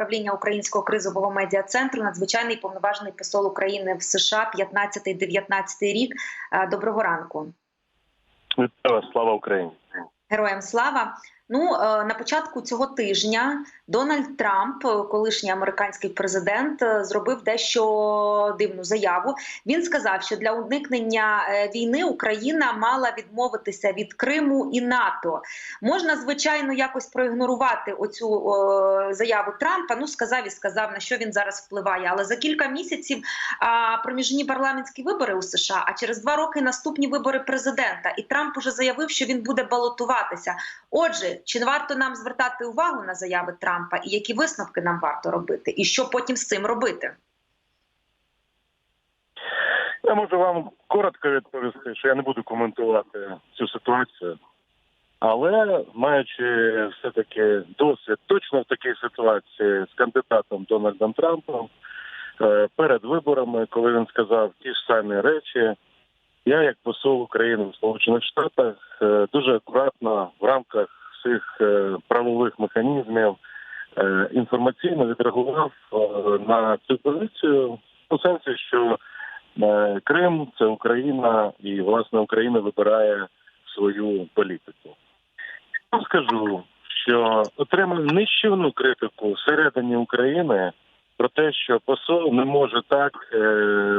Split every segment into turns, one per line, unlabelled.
управління українського кризового медіа центру, надзвичайний повноважений посол України в США 15-19 рік. Е, Доброго ранку.
Слава Україні.
Героям слава. Ну е, на початку цього тижня Дональд Трамп, колишній американський президент, е, зробив дещо дивну заяву. Він сказав, що для уникнення е, війни Україна мала відмовитися від Криму і НАТО. Можна звичайно якось проігнорувати оцю е, заяву Трампа. Ну сказав і сказав, на що він зараз впливає. Але за кілька місяців а, проміжні парламентські вибори у США, а через два роки наступні вибори президента. І Трамп уже заявив, що він буде балотуватися. Отже, чи варто нам звертати увагу на заяви Трампа, і які висновки нам варто робити, і що потім з цим робити?
Я можу вам коротко відповісти, що я не буду коментувати цю ситуацію, але маючи все-таки досвід точно в такій ситуації з кандидатом Дональдом Трампом е, перед виборами, коли він сказав ті ж самі речі, я, як посол України в Сполучених Штатах, е, дуже акуратно в рамках всіх е, правових механізмів е, інформаційно відреагував е, на цю позицію у сенсі, що Крим це Україна, і власне Україна вибирає свою політику. Я скажу, що отримав нищівну критику всередині України про те, що посол не може так е,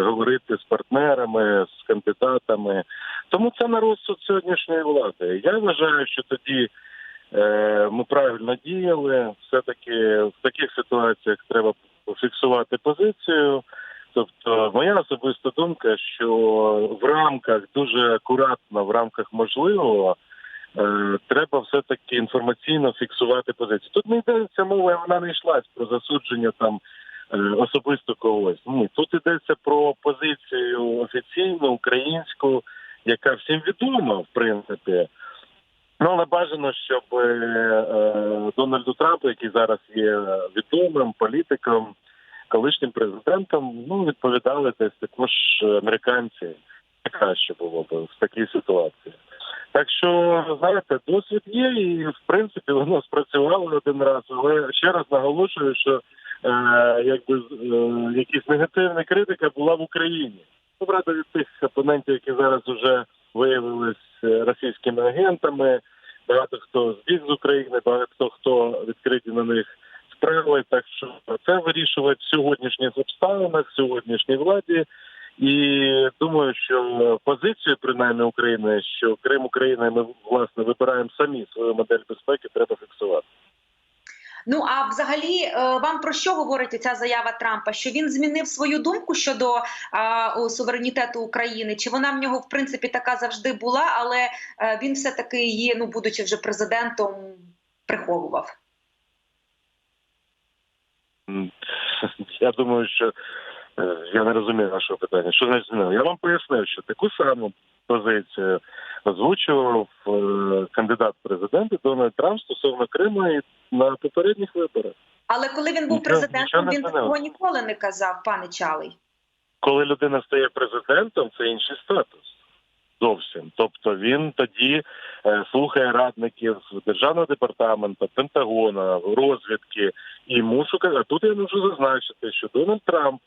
говорити з партнерами, з кандидатами. Тому це на розсуд сьогоднішньої влади. Я вважаю, що тоді ми правильно діяли. Все таки в таких ситуаціях треба фіксувати позицію. Тобто, моя особиста думка, що в рамках дуже акуратно, в рамках можливого, е, треба все таки інформаційно фіксувати позицію. Тут не йдеться мова, вона не йшлась про засудження там е, особисто когось. Ні, тут йдеться про позицію офіційну українську, яка всім відома, в принципі. Ну, але бажано, щоб е, е, Дональду Трампу, який зараз є відомим політиком, колишнім президентом, ну відповідали десь також американці. Краще було б в такій ситуації. Так що знаєте, досвід є, і в принципі воно спрацювало один раз. Але ще раз наголошую, що е, якби е, якась негативна критика була в Україні. Ну, правда, від тих опонентів, які зараз вже виявились російськими агентами. Багато хто збіг з України, багато хто відкриті на них справи. Так що це вирішувати в сьогоднішніх обставинах, сьогоднішній владі. І думаю, що позицію принаймні України, що Крим України, ми власне вибираємо самі свою модель безпеки, треба фіксувати.
Ну а взагалі, е, вам про що говорить ця заява Трампа? Що він змінив свою думку щодо а, о, суверенітету України? Чи вона в нього в принципі така завжди була, але е, він все таки її, ну будучи вже президентом, приховував?
Я думаю, що е, я не розумію вашого питання. Що не змінив? Я вам пояснив, що таку саму позицію озвучував е, кандидат президенти Дональд Трамп стосовно Криму і на попередніх виборах.
Але коли він був президентом, він такого ніколи не казав, пане Чалий.
Коли людина стає президентом, це інший статус. Зовсім. Тобто він тоді е, слухає радників державного департаменту, Пентагона, розвідки. І мушу казати, тут я можу зазначити, що Дональд Трамп,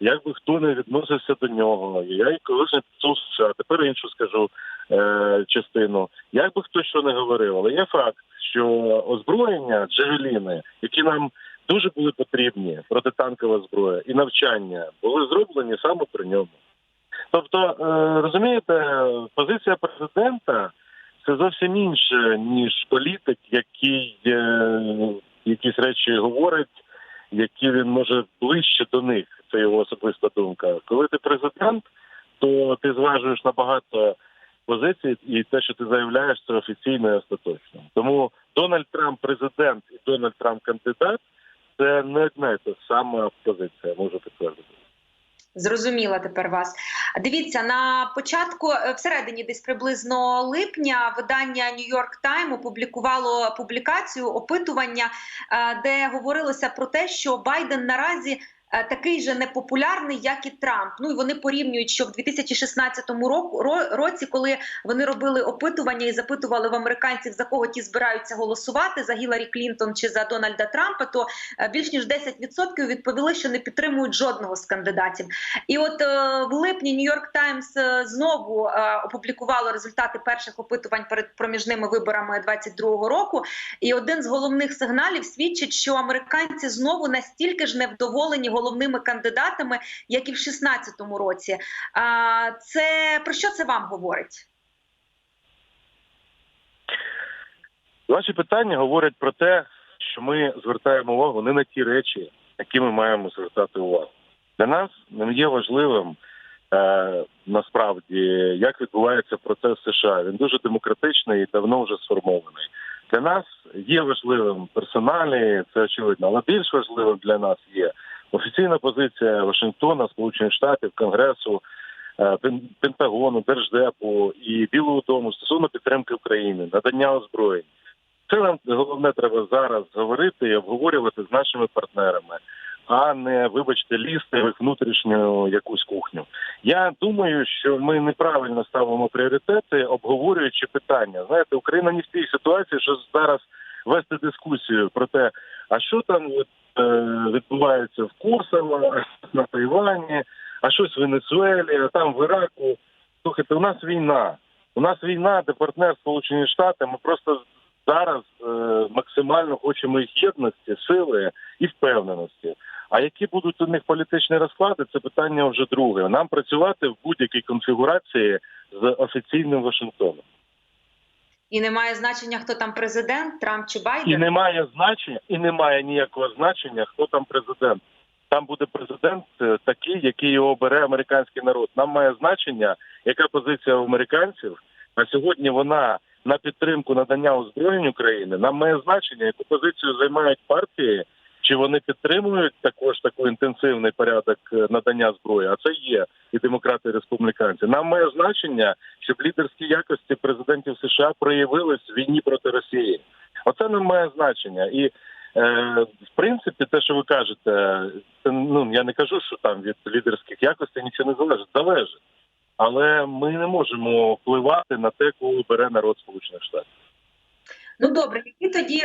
як би хто не відносився до нього, я і колишній посол США, тепер іншу скажу е, частину. Як би хто що не говорив, але є факт, що озброєння, джевеліни, які нам дуже були потрібні, протитанкова зброя і навчання, були зроблені саме при ньому. Тобто, е, розумієте, позиція президента це зовсім інше, ніж політик, який е, якісь речі говорить, які він може ближче до них. Це його особиста думка. Коли ти президент, то ти зважуєш на багато позицій, і те, що ти заявляєш, це офіційно і остаточно. Тому Дональд Трамп президент і Дональд Трамп кандидат це не одна і та сама позиція, можу підтвердити.
Зрозуміла тепер вас. Дивіться, на початку, е, всередині десь приблизно липня, видання New York Time опублікувало публікацію опитування, е, де говорилося про те, що Байден наразі такий же непопулярний, як і Трамп. Ну і вони порівнюють, що в 2016 року році, коли вони робили опитування і запитували в американців за кого ті збираються голосувати за Гіларі Клінтон чи за Дональда Трампа, то е, більш ніж 10% відповіли, що не підтримують жодного з кандидатів. І от е, в липні Нью-Йорк Таймс е, знову е, опублікувало результати перших опитувань перед проміжними виборами 22-го року. І один з головних сигналів свідчить, що американці знову настільки ж невдоволені головними кандидатами, як і в 16-му році. А це про що це вам говорить?
Ваші питання говорять про те, що ми звертаємо увагу не на ті речі, які ми маємо звертати увагу. Для нас не є важливим е, насправді, як відбувається процес США. Він дуже демократичний і давно вже сформований. Для нас є важливим персоналі, це очевидно, але більш важливим для нас є офіційна позиція Вашингтона, Сполучених Штатів, Конгресу, е, Пентагону, Держдепу і Білого Дому стосовно підтримки України, надання озброєнь. Це нам головне треба зараз говорити і обговорювати з нашими партнерами, а не вибачте лізти в внутрішню якусь кухню. Я думаю, що ми неправильно ставимо пріоритети, обговорюючи питання. Знаєте, Україна не в тій ситуації, що зараз вести дискусію про те, а що там відбувається в Косово, на Тайвані, а щось в Венесуелі, а там в Іраку. Слухайте, у нас війна. У нас війна, де партнер Сполучені Штати. Ми просто зараз е, максимально хочемо їх єдності, сили і впевненості. А які будуть у них політичні розклади, це питання вже друге. Нам працювати в будь-якій конфігурації з офіційним Вашингтоном.
І немає значення, хто там президент, Трамп чи
І
Байден.
немає значення, і немає ніякого значення, хто там президент. Там буде президент е, такий, який його обере американський народ. Нам має значення, яка позиція в американців. А сьогодні вона на підтримку надання озброєнь України. Нам має значення, яку позицію займають партії, чи вони підтримують також такий інтенсивний порядок е, надання зброї. А це є і демократи, і республіканці. Нам має значення, щоб лідерські якості президентів США проявились в війні проти Росії. Оце нам має значення. І е, в принципі, те, що ви кажете, це ну я не кажу, що там від лідерських якостей нічого не залежить. Залежить. Але ми не можемо впливати на те, кого бере народ Сполучених Штатів.
Ну добре, які тоді.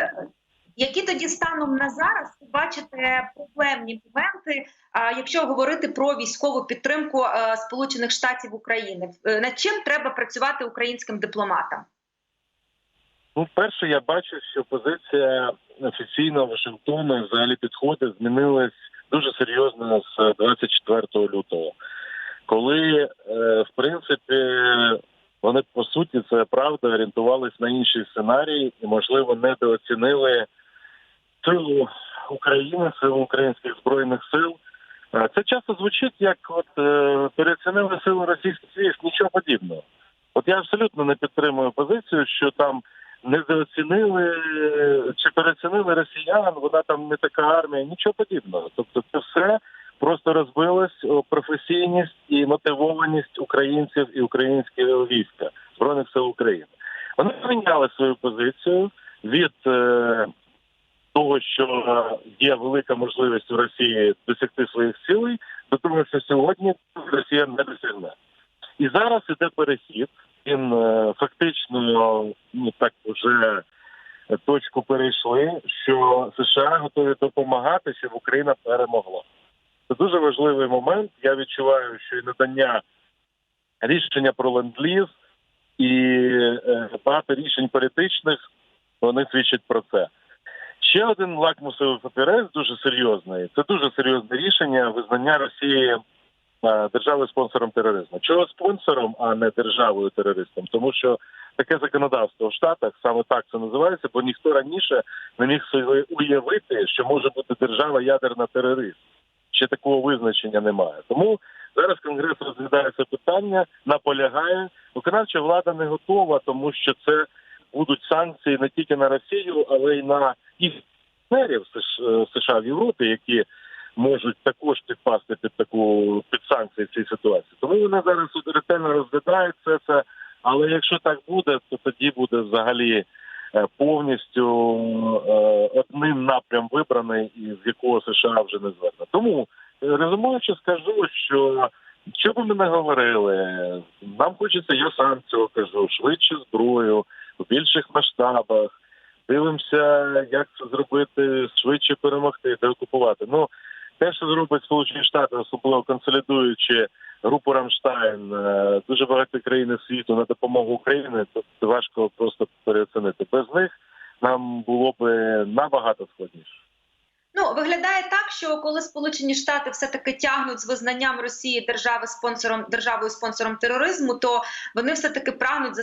Які тоді станом на зараз ви бачите проблемні моменти, якщо говорити про військову підтримку Сполучених Штатів України? Е, Над чим треба працювати українським дипломатам?
Ну, перше, я бачу, що позиція офіційного Вашингтону взагалі підходи змінилась дуже серйозно з 24 лютого, коли, е, в принципі, вони по суті це правда орієнтувались на інший сценарій і, можливо, недооцінили силу України, силу українських збройних сил. Е, Це часто звучить як от е, переоцінили силу російських військ, нічого подібного. От я абсолютно не підтримую позицію, що там недооцінили чи переоцінили росіян, вона там не така армія, нічого подібного. Тобто, це все просто розбилось о професійність і мотивованість українців і українського війська збройних сил України. Вони поміняли свою позицію від е, того, що є велика можливість у Росії досягти своїх цілей, до того, що сьогодні Росія не досягне. І зараз іде перехід. Він е, фактично ну так вже точку перейшли, що США готові допомагати, щоб Україна перемогла. Це дуже важливий момент. Я відчуваю, що і надання рішення про ленд-ліз і е, багато рішень політичних вони свідчать про це. Ще один лакмусовий папірець дуже серйозний. Це дуже серйозне рішення визнання Росії е, державою спонсором тероризму. Чого спонсором, а не державою терористом? Тому що таке законодавство в Штатах саме так це називається, бо ніхто раніше не міг уявити, що може бути держава ядерна терорист. Ще такого визначення немає. Тому зараз Конгрес розглядає це питання, наполягає. Виконавча влада не готова, тому що це будуть санкції не тільки на Росію, але й на їх партнерів США в Європі, які можуть також підпасти під таку під санкції цій ситуації. Тому вони зараз ретельно розглядають це, це. Але якщо так буде, то тоді буде взагалі е, повністю е, одним напрям вибраний, і з якого США вже не зверне. Тому резюмуючи, скажу, що що би ми не говорили, нам хочеться, я сам цього кажу, швидше зброю, в більших масштабах. Дивимося, як це зробити, швидше перемогти, деокупувати. Ну, те, що зробить Сполучені Штати, особливо консолідуючи групу Рамштайн, е, дуже багато країн світу на допомогу Україні, то важко просто переоцінити. Без них нам було би набагато складніше.
Ну виглядає так, що коли Сполучені Штати все таки тягнуть з визнанням Росії держави спонсором державою спонсором тероризму, то вони все таки прагнуть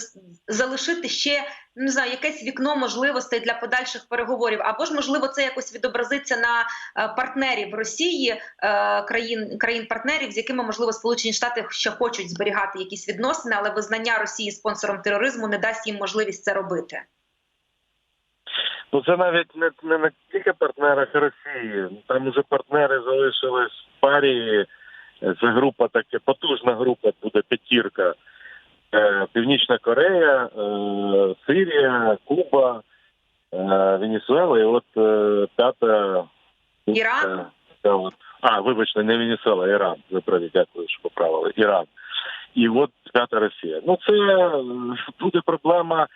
залишити ще не знаю, якесь вікно можливостей для подальших переговорів, або ж можливо це якось відобразиться на е, партнерів Росії е, країн країн партнерів, з якими можливо Сполучені Штати ще хочуть зберігати якісь відносини, але визнання Росії спонсором тероризму не дасть їм можливість це робити.
Ну це навіть не не на тільки партнерах Росії. Там уже партнери залишились в парі. Це група таке потужна група буде п'ятірка. Е, Північна Корея, е, Сирія, Куба, е, Венесуела і от п'ята
Іран.
От, а, вибачте, не Венесуела, Іран. Ви праві, дякую, що поправили. Іран. І от п'ята Росія. Ну це буде проблема.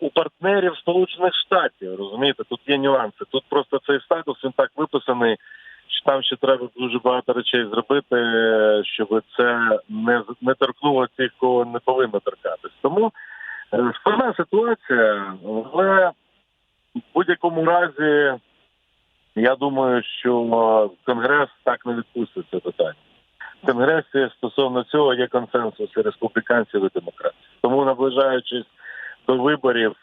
У партнерів Сполучених Штатів розумієте, тут є нюанси. Тут просто цей статус він так виписаний, що там ще треба дуже багато речей зробити, щоб це не не торкнуло тих, кого не повинно торкатись. Тому складна ситуація, але в будь-якому разі я думаю, що Конгрес так не відпустить це питання. В Конгресі стосовно цього є консенсус і республіканців і демократів. Тому наближаючись до виборів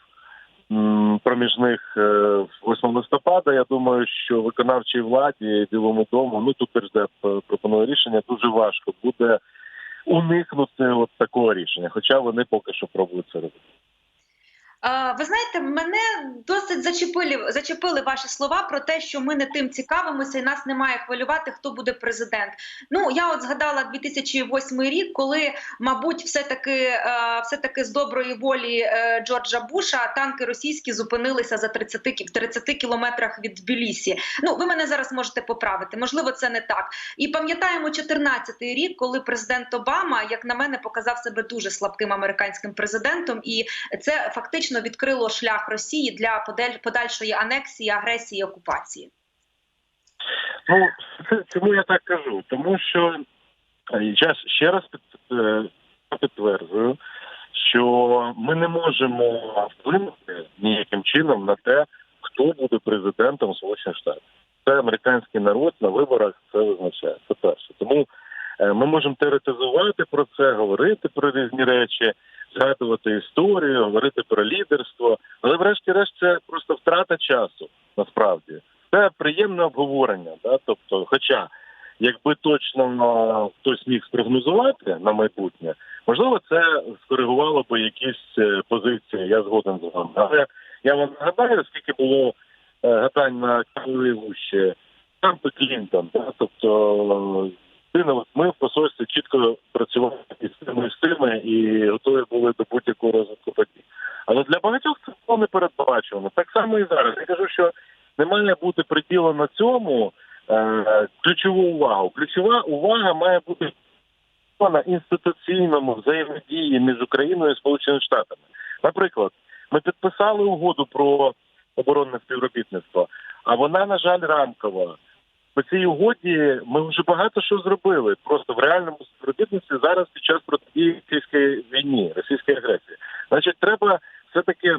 проміжних 8 листопада. Я думаю, що виконавчій владі білому дому ну тут Держдеп пропонує рішення. Дуже важко буде уникнути от такого рішення, хоча вони поки що пробують це робити.
Ви знаєте, мене досить зачепили зачепили ваші слова про те, що ми не тим цікавимося, і нас не має хвилювати, хто буде президент. Ну я от згадала 2008 рік, коли, мабуть, все таки все таки з доброї волі е, Джорджа Буша танки російські зупинилися за 30 в 30 кілометрах від Тбілісі. Ну ви мене зараз можете поправити. Можливо, це не так. І пам'ятаємо 14-й рік, коли президент Обама, як на мене, показав себе дуже слабким американським президентом, і це фактично фактично відкрило шлях Росії для подальшої анексії, агресії окупації?
Ну чому я так кажу? Тому що я ще раз е, підтверджую, що ми не можемо вплинути ніяким чином на те, хто буде президентом Сполучених Штатів. Це американський народ на виборах це визначає. Це перше. Тому е, ми можемо теоретизувати про це, говорити про різні речі згадувати історію, говорити про лідерство, але, врешті-решт, це просто втрата часу. Насправді це приємне обговорення. Да? Тобто, хоча, якби точно хтось міг спрогнозувати на майбутнє, можливо, це скоригувало би якісь е, позиції. Я згоден з вами. Але я вам нагадаю, скільки було е, гадань на Києві ще Трамп і Клінтон. Да? Тобто ми в посольстві чітко працювали із цими тими і готові були до будь-якого розвитку подій. Але для багатьох це було не передбачено. Так само і зараз. Я кажу, що не має бути приділено цьому е, ключову увагу. Ключова увага має бути на інституційному взаємодії між Україною і Сполученими Штатами. Наприклад, ми підписали угоду про оборонне співробітництво, а вона, на жаль, рамкова по цій угоді ми вже багато що зробили. Просто в реальному співробітництві зараз під час протидії російської війні, російської агресії. Значить, треба все таки.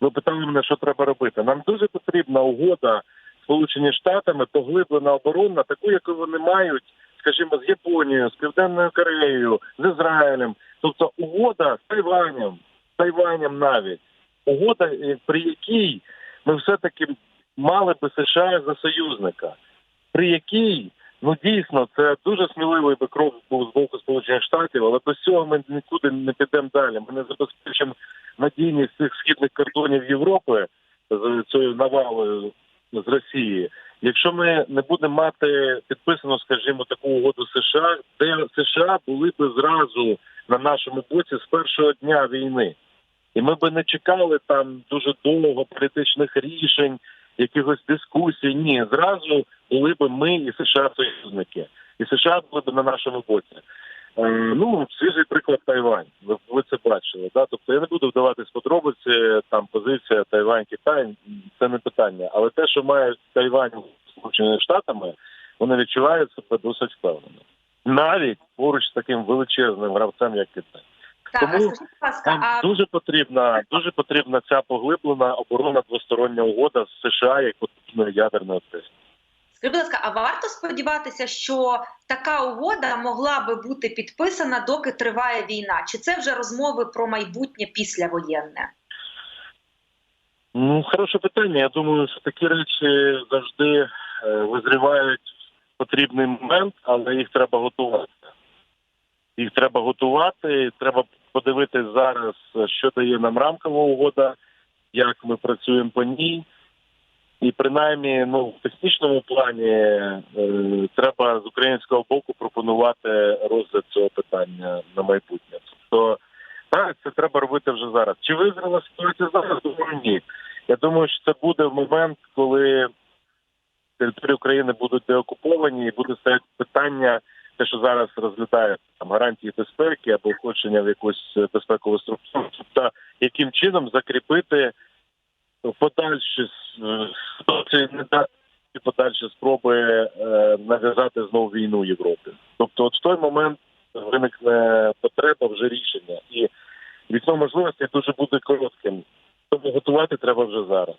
Ви питали мене, що треба робити. Нам дуже потрібна угода Сполучені Штатами, поглиблена оборонна, таку, яку вони мають, скажімо, з Японією, з Південною Кореєю, з Ізраїлем. Тобто угода з Тайванем, з Тайванем навіть угода, при якій ми все таки мали би США за союзника при якій ну дійсно це дуже сміливий би крок був з боку сполучених штатів, але до цього ми нікуди не підемо далі. Ми не забезпечимо надійність цих східних кордонів Європи з цією навалою з Росії. Якщо ми не будемо мати підписано, скажімо, таку угоду США, де США були б зразу на нашому боці з першого дня війни, і ми би не чекали там дуже довго політичних рішень, якихось дискусій. Ні, зразу були б ми і США союзники, і США були б на нашому боці. Е, Ну, свіжий приклад Тайвань. Ви, ви це бачили. Да? Тобто я не буду вдаватись подробиці, там позиція Тайвань, Китай, це не питання. Але те, що має Тайвань Сполученими Штатами, вони відчувають себе досить впевнено. Навіть поруч з таким величезним гравцем, як Китай.
Так,
Тому
скажіть, будь ласка,
Нам
а
дуже потрібна, дуже потрібна ця поглиблена оборона двостороння угода з США як потужною ядерною тестом.
Скажіть, будь ласка, а варто сподіватися, що така угода могла би бути підписана, доки триває війна? Чи це вже розмови про майбутнє післявоєнне?
Ну, хороше питання. Я думаю, що такі речі завжди е, визрівають потрібний момент, але їх треба готувати. Їх треба готувати, треба подивитись зараз, що дає нам рамкова угода, як ми працюємо по ній. І принаймні, ну в технічному плані е, треба з українського боку пропонувати розгляд цього питання на майбутнє. Тобто, так, це треба робити вже зараз. Чи визріла ситуація зараз? Думаю, ні. Я думаю, що це буде в момент, коли території України будуть деокуповані, і буде стояти питання, те, що зараз розглядають там гарантії безпеки або входження в якусь безпекову структуру, тобто яким чином закріпити подальші е, чи не дати подальші спроби е, нав'язати знову війну Європі. Тобто, от в той момент виникне потреба вже рішення, і вікно можливості дуже буде коротким. Тому готувати треба вже зараз.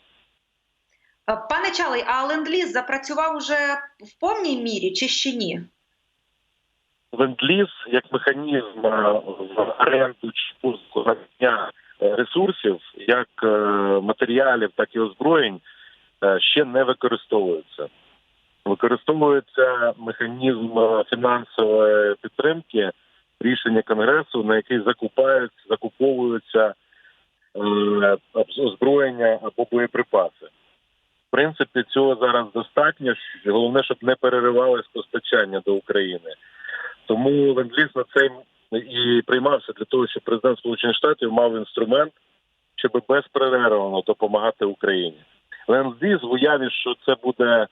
Пане Чалий, а ленд-ліз запрацював уже в повній мірі чи ще ні?
Ленд-ліз як механізм е, в оренду чи пуску надання е, ресурсів, як е, матеріалів, так і озброєнь, е, ще не використовується. Використовується механізм е, фінансової підтримки рішення конгресу, на який закупають, закуповуються озброєння або боєприпаси. В принципі, цього зараз достатньо. Головне, щоб не переривалось постачання до України. Тому ленд-ліз на цей і приймався для того, щоб президент Сполучених Штатів мав інструмент, щоб безперервно допомагати Україні. Ленд-ліз в уяві, що це буде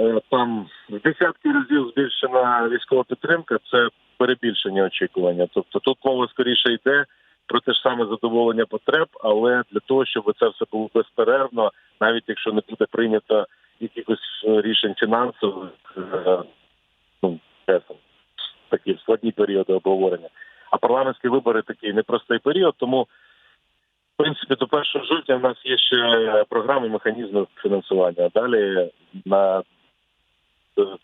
е, там в десятки разів збільшена військова підтримка, це перебільшення очікування. Тобто тут мова скоріше йде про те ж саме задоволення потреб, але для того, щоб це все було безперервно, навіть якщо не буде прийнято якихось е, рішень фінансових, е, ну такі складні періоди обговорення. А парламентські вибори такий непростий період, тому. В принципі, до 1 жовтня в нас є ще програми механізмів фінансування. Далі на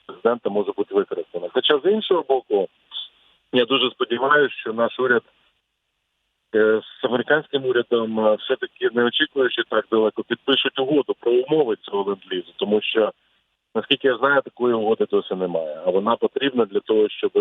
президента може бути використано. Хоча з іншого боку, я дуже сподіваюся, що наш уряд е, з американським урядом е, все-таки не очікуючи так далеко, підпишуть угоду про умови цього ленд-лізу, тому що наскільки я знаю, такої угоди досі немає. А вона потрібна для того, щоб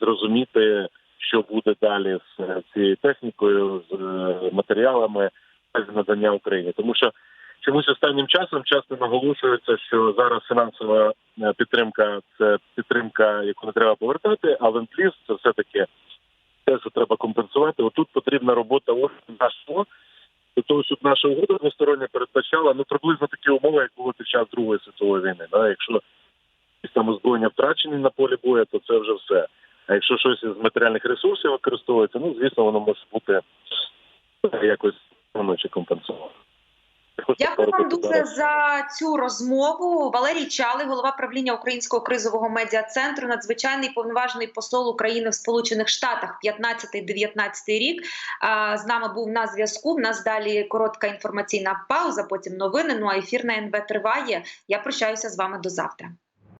зрозуміти, що буде далі з е, цією технікою, з е, матеріалами без надання Україні, тому що чомусь останнім часом часто наголошується, що зараз фінансова е, підтримка це підтримка, яку не треба повертати, а ленд-ліз це все таки те, що треба компенсувати. Отут потрібна робота нашого для того, щоб наша угода двостороння передбачала ну приблизно такі умови, як було під час Другої світової війни. Да? Якщо якісь там озброєння втрачені на полі бою, то це вже все. А якщо щось із матеріальних ресурсів використовується, ну звісно, воно може бути якось воно чи компенсовано.
Дякую вам дуже за цю розмову. Валерій Чалий, голова правління Українського кризового медіа центру, надзвичайний повноважений посол України в Сполучених Штатах 15-19 рік. З нами був на зв'язку. В нас далі коротка інформаційна пауза, потім новини. Ну а ефір на НВ триває. Я прощаюся з вами до завтра.